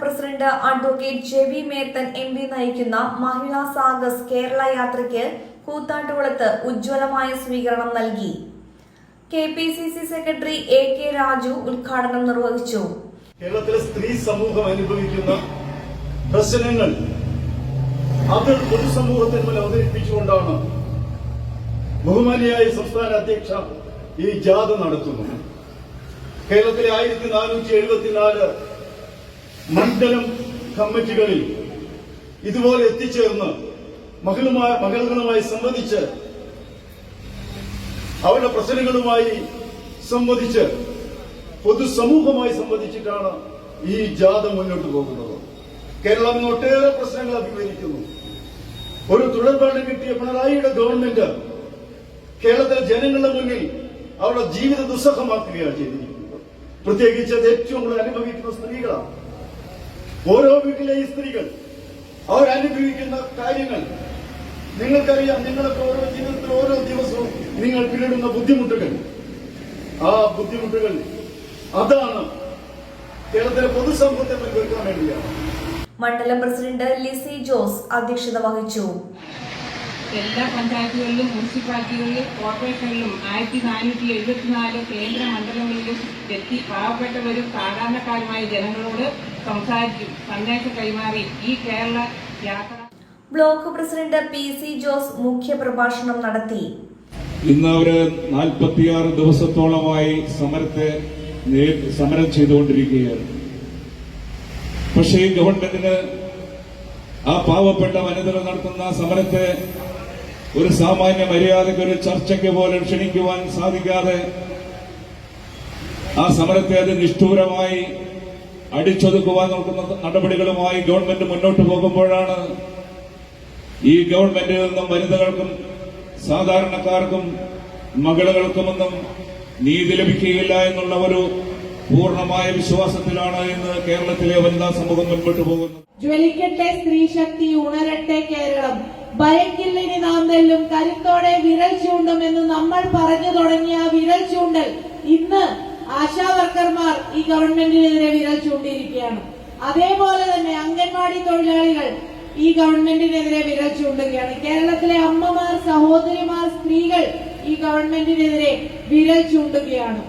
President advocate J V Methan M P നയിക്കുന്ന മഹിളാ സാഗസ് കേരള യാത്രയ്ക്ക് കൂത്താട്ടുകുളത്ത് ഉജ്ജ്വലമായ സ്വീകരണം നൽകി. K P C C secretary A K Raju ഉദ്ഘാടനം നിർവഹിച്ചു. കേരളത്തിലെ സ്ത്രീ സമൂഹം അനുഭവിക്കുന്ന പ്രശ്നങ്ങൾ അത് പൊതുസമൂഹത്തിന് മുന്നിൽ അവതരിപ്പിച്ചുകൊണ്ടാണ് ബഹുമാനിയായ സംസ്ഥാന അധ്യക്ഷ ഈ ജാഥ നടത്തുന്നത്. കേരളത്തിലെ ആയിരത്തി നാനൂറ്റി എഴുപത്തിനാല് മണ്ഡലം കമ്മിറ്റികളിൽ ഇതുപോലെ എത്തിച്ചേർന്ന് മകളുമായി മകളുമായി സംവദിച്ച് അവരുടെ പ്രശ്നങ്ങളുമായി സംവദിച്ച് പൊതുസമൂഹമായി സംവദിച്ചിട്ടാണ് ഈ ജാഥ മുന്നോട്ട് പോകുന്നത്. കേരളം ഒട്ടേറെ പ്രശ്നങ്ങൾ അഭിമുഖീകരിക്കുന്നു. ഒരു തുടർഭരണം കിട്ടിയ പിണറായിയുടെ ഗവൺമെന്റ് കേരളത്തിലെ ജനങ്ങളുടെ മുന്നിൽ അവരുടെ ജീവിത ദുസ്സഹമാക്കുകയാണ് ചെയ്തിരിക്കുന്നത്. പ്രത്യേകിച്ച് അത് ഏറ്റവും കൂടുതൽ അനുഭവിക്കുന്ന സ്ത്രീകളാണ്. ഓരോ വീട്ടിലെയും സ്ത്രീകൾ അവരനുഭവിക്കുന്ന കാര്യങ്ങൾ. നിങ്ങൾക്കറിയാം നിങ്ങളൊക്കെ ഓരോ ജീവിതത്തിൽ ഓരോ ദിവസവും നിങ്ങൾ പിന്നിടുന്ന ബുദ്ധിമുട്ടുകൾ. ആ ബുദ്ധിമുട്ടുകൾ അതാണ് കേരളത്തിലെ പൊതുസമൂഹത്തെ മുൻനിർത്താൻ വേണ്ടിയാണ്. മണ്ഡലം പ്രസിഡന്റ് ലിസി ജോസ് അധ്യക്ഷത വഹിച്ചു. എല്ലാ പഞ്ചായത്തുകളിലും മുനിസിപ്പാലിറ്റികളിലും കോർപ്പറേഷനിലും ആയിരത്തി നാനൂറ്റി എഴുപത്തിനാല് കേന്ദ്ര മണ്ഡലങ്ങളിലും എത്തി പാവപ്പെട്ടവരും സാധാരണക്കാരുമായ ജനങ്ങളോട് സംസാരിക്കും. സന്ദേശം കൈമാറി ഈ Kerala Yatra. Block president P C Jose മുഖ്യപ്രഭാഷണം നടത്തി. ഇന്ന് അവർ നാൽപ്പത്തിയാറ് ദിവസത്തോളമായി സമരത്തെ സമരം ചെയ്തുകൊണ്ടിരിക്കുകയാണ്. പക്ഷേ ഈ ഗവൺമെന്റിന് ആ പാവപ്പെട്ട വനിതകൾ നടത്തുന്ന സമരത്തെ ഒരു സാമാന്യ മര്യാദയ്ക്ക് ഒരു ചർച്ചയ്ക്ക് പോലും ക്ഷണിക്കുവാൻ സാധിക്കാതെ ആ സമരത്തെ അത് നിഷ്ഠൂരമായി അടിച്ചൊതുക്കുവാൻ നോക്കുന്ന നടപടികളുമായി ഗവൺമെന്റ് മുന്നോട്ട് പോകുമ്പോഴാണ് ഈ ഗവൺമെന്റിൽ നിന്നും വനിതകൾക്കും സാധാരണക്കാർക്കും മകളുകൾക്കുമൊന്നും നീതി ലഭിക്കുകയില്ല എന്നുള്ള ഒരു പൂർണമായ വിശ്വാസത്തിലാണ് ഇന്ന് കേരളത്തിലെ വനിതാ സമൂഹം മുൻപോട്ട് പോകുന്നത്. ജ്വലിക്കട്ടെ സ്ത്രീശക്തി ഉണരട്ടെ കേരളം. ഭയക്കില്ലിനി നാം തെല്ലും. കരുത്തോടെ വിരൽ ചൂണ്ടും എന്ന് നമ്മൾ പറഞ്ഞു തുടങ്ങിയ വിരൽ ചൂണ്ടൽ ഇന്ന് ആശാ വർക്കർമാർ ഈ ഗവൺമെന്റിനെതിരെ വിരൽ ചൂണ്ടിയിരിക്കുകയാണ്. അതേപോലെ തന്നെ അംഗൻവാടി തൊഴിലാളികൾ ഈ ഗവൺമെന്റിനെതിരെ വിരൽ ചൂണ്ടുകയാണ്. കേരളത്തിലെ അമ്മമാർ സഹോദരിമാർ സ്ത്രീകൾ ഈ ഗവൺമെന്റിനെതിരെ വിരൽ ചൂണ്ടുകയാണ്.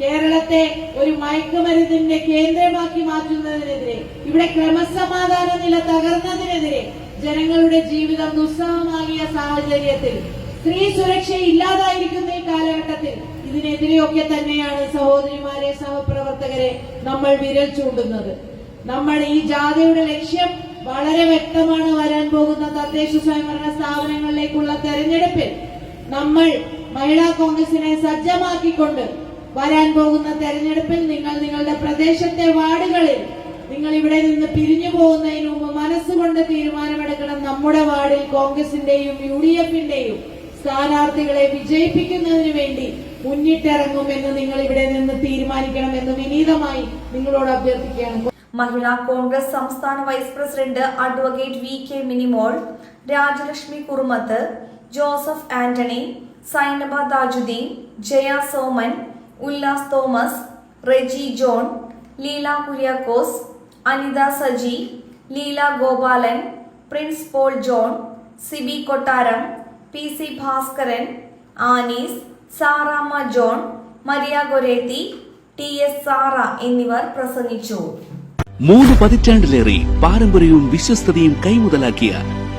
കേരളത്തെ ഒരു മയക്കുമരുന്നിന്റെ കേന്ദ്രമാക്കി മാറ്റുന്നതിനെതിരെ ഇവിടെ ക്രമസമാധാന നില തകർന്നതിനെതിരെ ജനങ്ങളുടെ ജീവിതം ദുസ്സഹമാകിയ സാഹചര്യത്തിൽ സ്ത്രീ സുരക്ഷ ഇല്ലാതായിരിക്കുന്ന ഈ കാലഘട്ടത്തിൽ ഇതിനെതിരെയൊക്കെ തന്നെയാണ് സഹോദരിമാരെ സഹപ്രവർത്തകരെ നമ്മൾ വിരൽ ചൂണ്ടുന്നത്. നമ്മൾ ഈ ജാഥയുടെ ലക്ഷ്യം വളരെ വ്യക്തമാണ് വരാൻ പോകുന്ന തദ്ദേശ സ്വയംഭരണ സ്ഥാപനങ്ങളിലേക്കുള്ള തെരഞ്ഞെടുപ്പിൽ നമ്മൾ മഹിളാ കോൺഗ്രസിനെ സജ്ജമാക്കിക്കൊണ്ട് വരാൻ പോകുന്ന തെരഞ്ഞെടുപ്പിൽ നിങ്ങൾ നിങ്ങളുടെ പ്രദേശത്തെ വാർഡുകളിൽ നിങ്ങൾ ഇവിടെ നിന്ന് പിരിഞ്ഞു പോകുന്നതിന് മുമ്പ് മനസ്സുകൊണ്ട് തീരുമാനമെടുക്കണം. നമ്മുടെ വാർഡിൽ കോൺഗ്രസിന്റെയും യു ഡി എഫിന്റെയും സ്ഥാനാർത്ഥികളെ വിജയിപ്പിക്കുന്നതിന് വേണ്ടി മുന്നിട്ടിറങ്ങുമെന്ന് നിങ്ങൾ ഇവിടെ നിന്ന് തീരുമാനിക്കണമെന്ന് വിനീതമായി നിങ്ങളോട് അഭ്യർത്ഥിക്കുകയാണ്. മഹിളാ കോൺഗ്രസ് സംസ്ഥാന vice president advocate V K Minimol Rajalakshmi Kurumathu Joseph Antony Sainaba Thajudheen Jaya Soman Ullas Thomas Reji John Leela Kuriakose Anitha Saji Leela Gopalan Prince Paul John Sibi Kottaram P C Bhaskaran Annies Saramma John Maria Goretti T S Sara എന്നിവർ പ്രസംഗിച്ചു. മൂന്ന് പതിറ്റാണ്ടിലേറെ പാരമ്പര്യവും വിശ്വസ്തതയും കൈമുതലാക്കിയ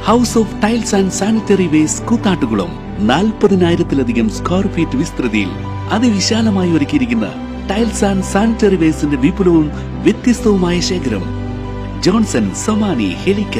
House of Tiles and Sanitary waste കൂത്താട്ടുകളും നാൽപ്പതിനായിരത്തിലധികം square feet വിസ്തൃതിയിൽ അതിവിശാലമായി ഒരുക്കിയിരിക്കുന്ന ടൈൽസ് ആൻഡ് സാനിറ്ററി വേസ്റ്റിന്റെ വിപുലവും വ്യത്യസ്തവുമായ ശേഖരം. ജോൺസൺ സൊമാനി ഹെലിക്ക